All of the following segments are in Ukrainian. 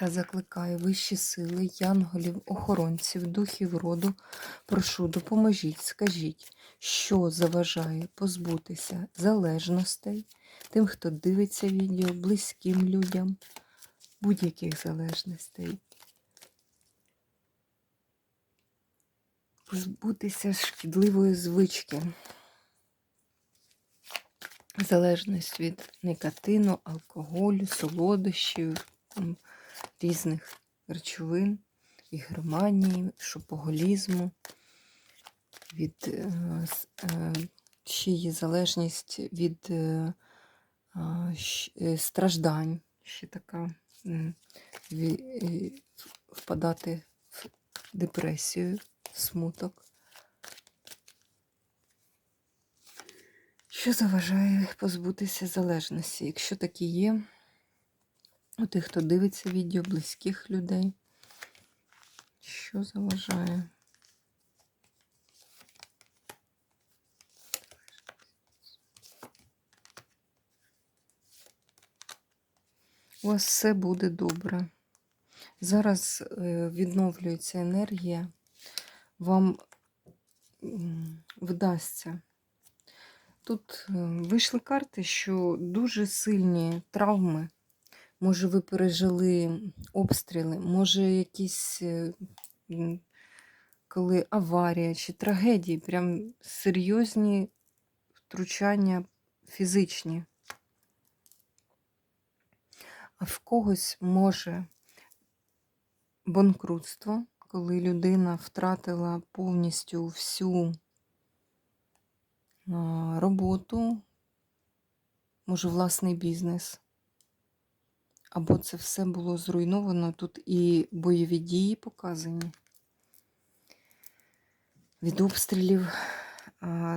Та закликаю вищі сили, янголів, охоронців, духів роду. Прошу, допоможіть, скажіть, що заважає позбутися залежностей тим, хто дивиться відео, близьким людям, будь-яких залежностей. Позбутися шкідливої звички. Залежність від никотину, алкоголю, солодощів, різних речовин, ігроманії, шопоголізму, від е, е, ще є залежність від е, страждань, ще така впадати в депресію, в смуток. Що заважає позбутися залежності? Якщо такі є, у тих, хто дивиться відео, близьких людей, що заважає? У вас все буде добре. Зараз е, відновлюється енергія, вам вдасться. Тут е, вийшли карти, що дуже сильні травми. Може, ви пережили обстріли, може, якісь е, коли аварія чи трагедії, прям серйозні втручання фізичні. А в когось може банкрутство, коли людина втратила повністю всю роботу, може, власний бізнес. Або це все було зруйновано. Тут і бойові дії показані від обстрілів.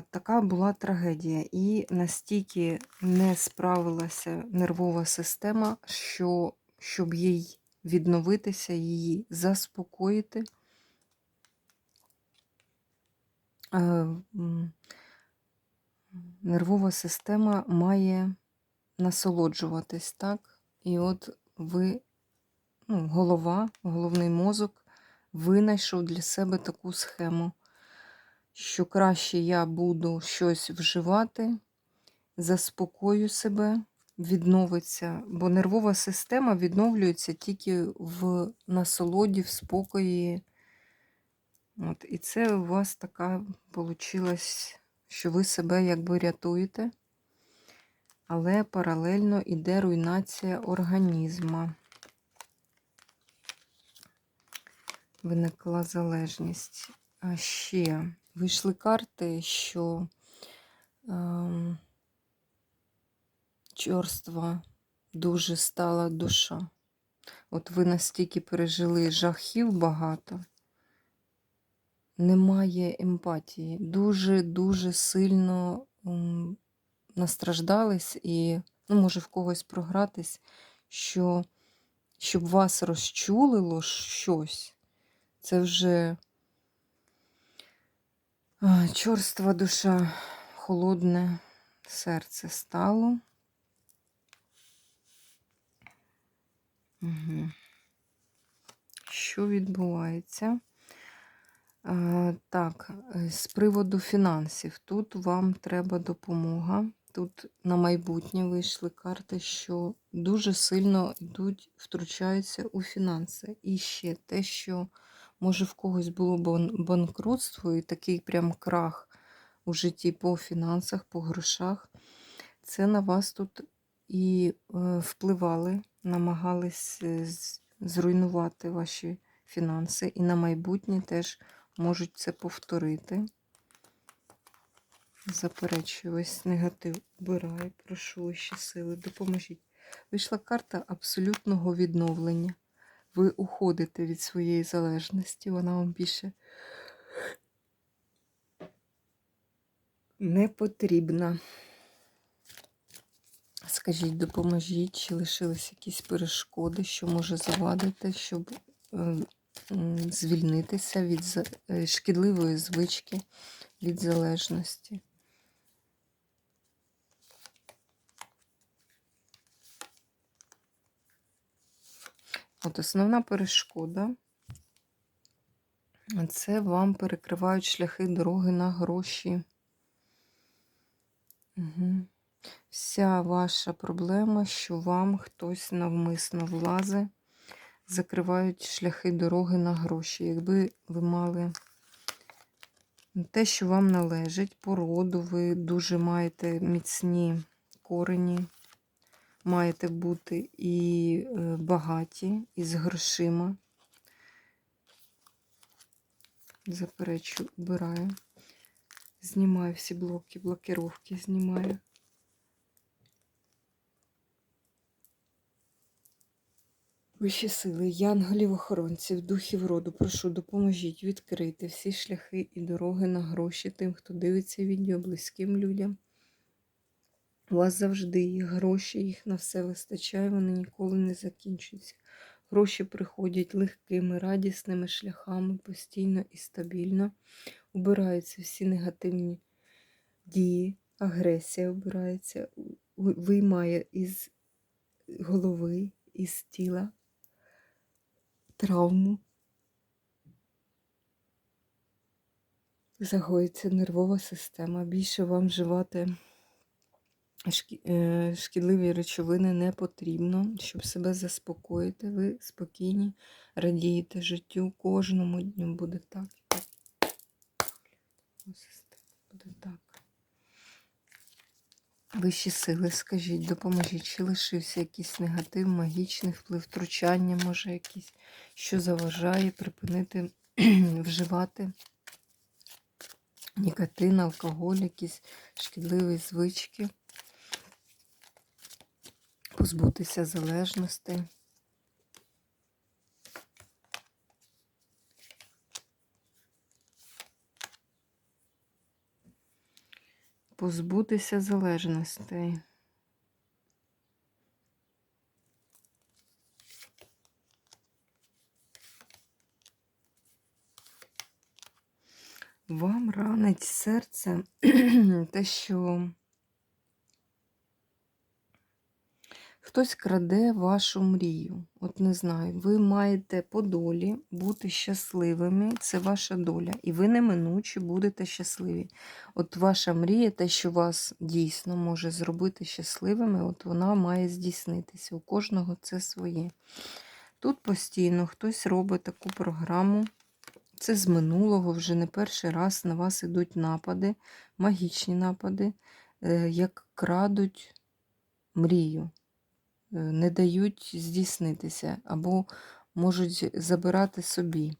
Така була трагедія. І настільки не справилася нервова система, що щоб їй відновитися, її заспокоїти. е, Нервова система має насолоджуватись, так? І от ви, ну, голова, головний мозок винайшов для себе таку схему, що краще я буду щось вживати, заспокою себе, відновиться, бо нервова система відновлюється тільки в насолоді, в спокої. От, і це у вас така вийшла, що ви себе якби рятуєте, але паралельно йде руйнація організму. Виникла залежність. А ще вийшли карти, що ем, чорства дуже стала душа. От ви настільки пережили жахів багато, немає емпатії. Дуже-дуже сильно м, настраждались і, ну, може, в когось програтись, що щоб вас розчулило щось, це вже чорства душа, холодне серце стало. Угу. Що відбувається? Так, з приводу фінансів. Тут вам треба допомога. Тут на майбутнє вийшли карти, що дуже сильно йдуть, втручаються у фінанси. І ще те, що може в когось було бан- банкрутство і такий прям крах у житті по фінансах, по грошах. Це на вас тут і е, впливали, намагались е, зруйнувати ваші фінанси, і на майбутнє теж можуть це повторити. Заперечую, ось негатив убираю, прошу ще сили, допоможіть. Вийшла карта абсолютного відновлення. ви уходите від своєї залежності, вона вам більше не потрібна. Скажіть, допоможіть, чи лишились якісь перешкоди, що може завадити, щоб е, звільнитися від е, шкідливої звички, від залежності. От основна перешкода це вам перекривають шляхи дороги на гроші. Угу. Вся ваша проблема, що вам хтось навмисно влазить, закривають шляхи дороги на гроші. Якби ви мали те, що вам належить, породу, ви дуже маєте міцні корені, маєте бути і е, багаті, і з грошима. Заперечу, убираю. Знімаю всі блоки, блокировки знімаю. Вищі сили, янголів-охоронців, духів роду, прошу, допоможіть відкрити всі шляхи і дороги на гроші тим, хто дивиться відео, близьким людям. У вас завжди є гроші, їх на все вистачає, вони ніколи не закінчуються. Гроші приходять легкими, радісними шляхами, постійно і стабільно. Убираються всі негативні дії, агресія обирається, виймає із голови, із тіла травму. Загоїться нервова система. Більше вам вживати шкідливі речовини не потрібно, щоб себе заспокоїти. Ви спокійні, радієте життю. Кожному дню буде так. Буде так. Вищі сили, скажіть, допоможіть, чи лишився якийсь негатив, магічний вплив, втручання, може, якийсь, що заважає припинити вживати нікотин, алкоголь, якісь шкідливі звички, позбутися залежностей. Позбутися залежностей. Вам ранить серце те, що хтось краде вашу мрію. От не знаю, ви маєте по долі бути щасливими, це ваша доля. І ви неминуче будете щасливі. От ваша мрія, те, що вас дійсно може зробити щасливими, от вона має здійснитися. У кожного це своє. Тут постійно хтось робить таку програму. Це з минулого вже не перший раз на вас ідуть напади, магічні напади, е, як крадуть мрію, не дають здійснитися або можуть забирати собі.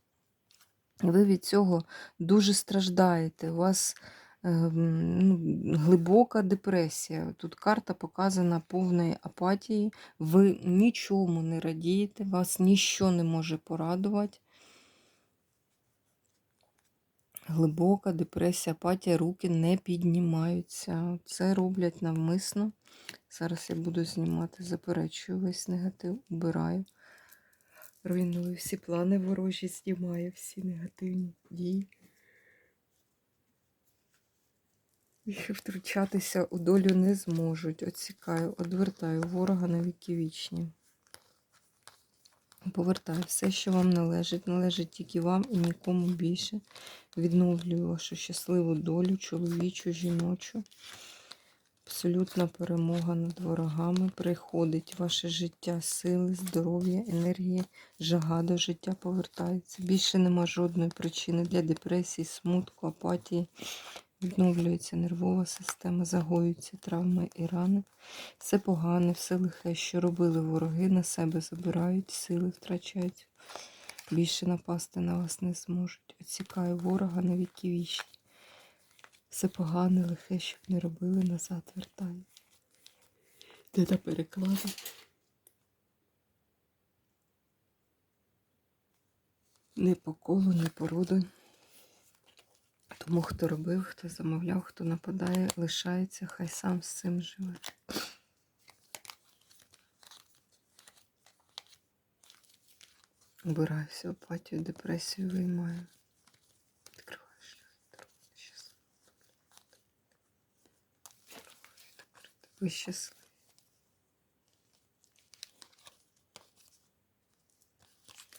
Ви від цього дуже страждаєте. У вас ну, глибока депресія. Тут карта показана повної апатії. Ви нічому не радієте, вас ніщо не може порадувати. Глибока депресія, апатія, руки не піднімаються. Це роблять навмисно. Зараз я буду знімати, заперечую весь негатив, убираю. Руйную всі плани ворожі, знімаю всі негативні дії. І втручатися у долю не зможуть. Оцікаю, одвертаю ворога на віки вічні. Повертаю все, що вам належить, належить тільки вам і нікому більше. Відновлюю вашу щасливу долю, чоловічу, жіночу. Абсолютна перемога над ворогами. Приходить ваше життя, сили, здоров'я, енергія, жага до життя повертається. Більше нема жодної причини для депресії, смутку, апатії. Відновлюється нервова система, загоюються травми і рани. Все погане, все лихе, що робили вороги, на себе забирають, сили втрачають. Більше напасти на вас не зможуть. Оцікаю ворога на віки вічні. Все погане, лихе, щоб не робили, назад вертаю. Де та перекладу? Не по колу, не по роду. Тому хто робив, хто замовляв, хто нападає, лишається, хай сам з цим живе. Убираю всю апатію, депресію виймаю. Ви щасливі.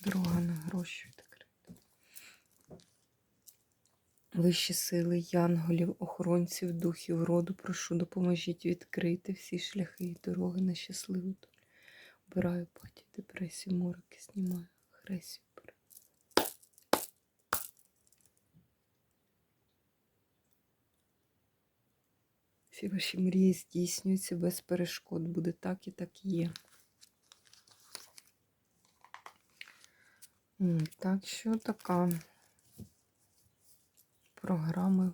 Дорога на гроші відкрита. Вищі сили, янголів, охоронців, духів роду, прошу, допоможіть відкрити всі шляхи і дороги на щасливу долю. Обираю паті, депресію, мороки, знімаю, агресію. Всі ваші мрії здійснюються без перешкод. Буде так і так є. Так що така програми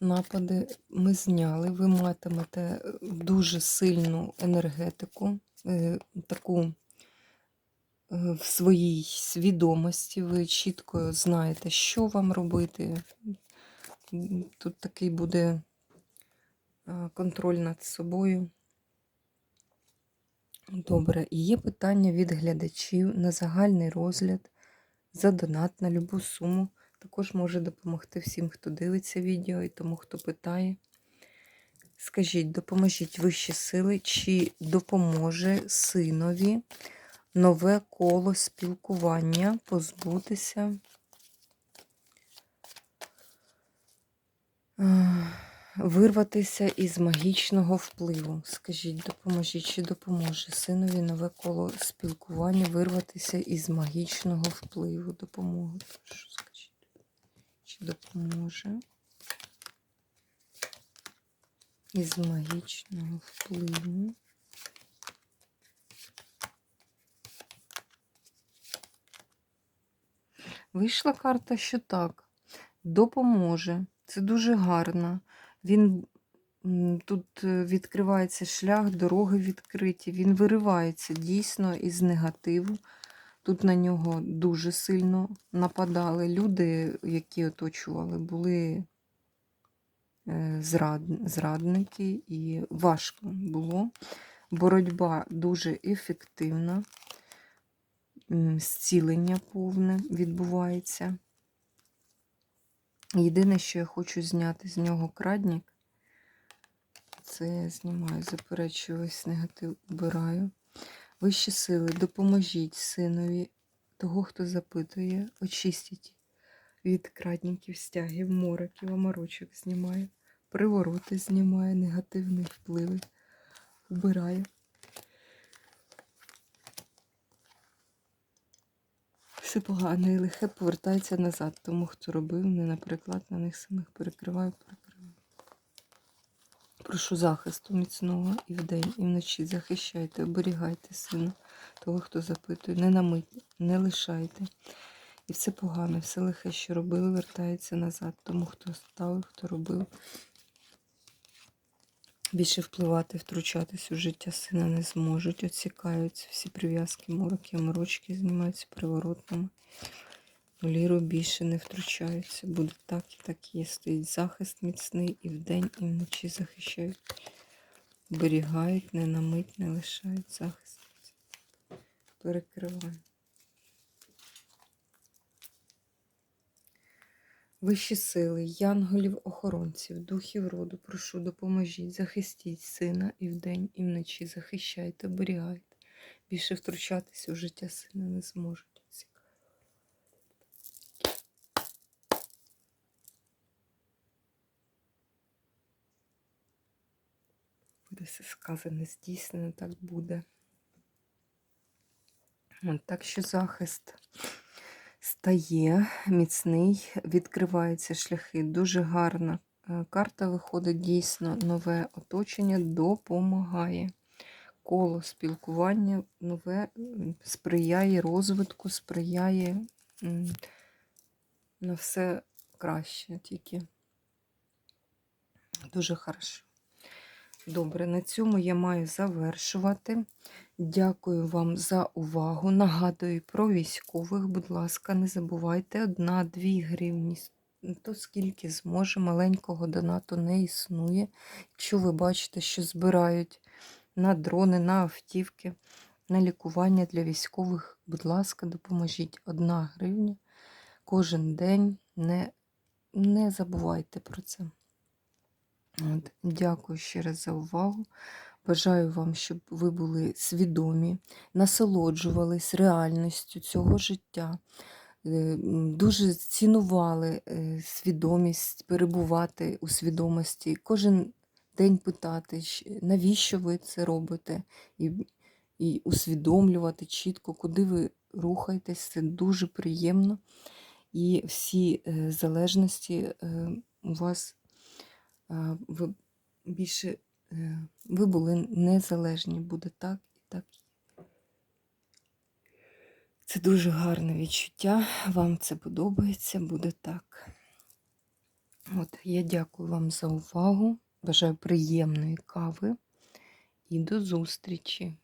напади ми зняли. Ви матимете е, дуже сильну енергетику, е, таку е, в своїй свідомості. Ви чітко знаєте, що вам робити. Тут такий буде контроль над собою. Добре, і є питання від глядачів на загальний розгляд за донат на любу суму. Також може допомогти всім, хто дивиться відео і тому, хто питає. Скажіть, допоможіть вищі сили, чи допоможе синові нове коло спілкування позбутися е, вирватися із магічного впливу. Скажіть, допоможіть, чи допоможе синові нове коло спілкування вирватися із магічного впливу? Допомогу. Прошу, скажіть. Чи допоможе із магічного впливу? Вийшла карта, що так, допоможе. Це дуже гарно. Він тут е, відкривається шлях, дороги відкриті. Він виривається дійсно із негативу. Тут на нього дуже сильно нападали. Люди, які оточували, були е, зрад- зрадники, і важко було. Боротьба дуже ефективна, зцілення повне відбувається. Єдине, що я хочу зняти з нього крадник, це я знімаю, заперечую весь негатив, убираю. Вищі сили, допоможіть синові того, хто запитує, очистіть від крадників, стягів, мороків, оморочок знімаю, привороти знімаю, негативні впливи, убираю. Все погане і лихе повертається назад. Тому хто робив, не наприклад, на них самих перекриваю, перекриваю. Прошу захисту міцного і вдень, і вночі захищайте, оберігайте сина, того, хто запитує, не намить, не лишайте. І все погане, все лихе, що робили, вертається назад. Тому хто ставив, хто робив. Більше впливати, втручатись у життя сина не зможуть. Оцікаються всі прив'язки, мороки, морочки знімаються приворотними. Ліру більше не втручаються. Буде так і так є. Стоїть захист міцний і вдень, і вночі захищають. Берігають, не на мить, не лишають захист. Перекриваємо. Вищі сили, янголів, охоронців, духів роду, прошу, допоможіть, захистіть сина і вдень, і вночі захищайте, оберігайте. Більше втручатися у життя сина не зможуть. Буде все сказане, здійснено, так буде. От, так що захист стає міцний, відкриваються шляхи. Дуже гарна е, карта виходить, дійсно, нове оточення допомагає. Коло спілкування нове сприяє розвитку, сприяє на все краще тільки. Дуже хорошо. Добре, на цьому я маю завершувати. Дякую вам за увагу. Нагадую про військових, будь ласка, не забувайте 1-2 гривні. То скільки зможе, маленького донату не існує. Якщо ви бачите, що збирають на дрони, на автівки, на лікування для військових, будь ласка, допоможіть. Одна гривня кожен день. Не, не забувайте про це. От, дякую ще раз за увагу. Бажаю вам, щоб ви були свідомі, насолоджувались реальністю цього життя, е, дуже цінували е, свідомість, перебувати у свідомості, кожен день питати, навіщо ви це робите, і, і усвідомлювати чітко, куди ви рухаєтесь. Це дуже приємно. І всі е, залежності у вас ви більше е, ви були незалежні, буде так і так. Це дуже гарне відчуття. Вам це подобається, буде так. От, я дякую вам за увагу. Бажаю приємної кави і до зустрічі!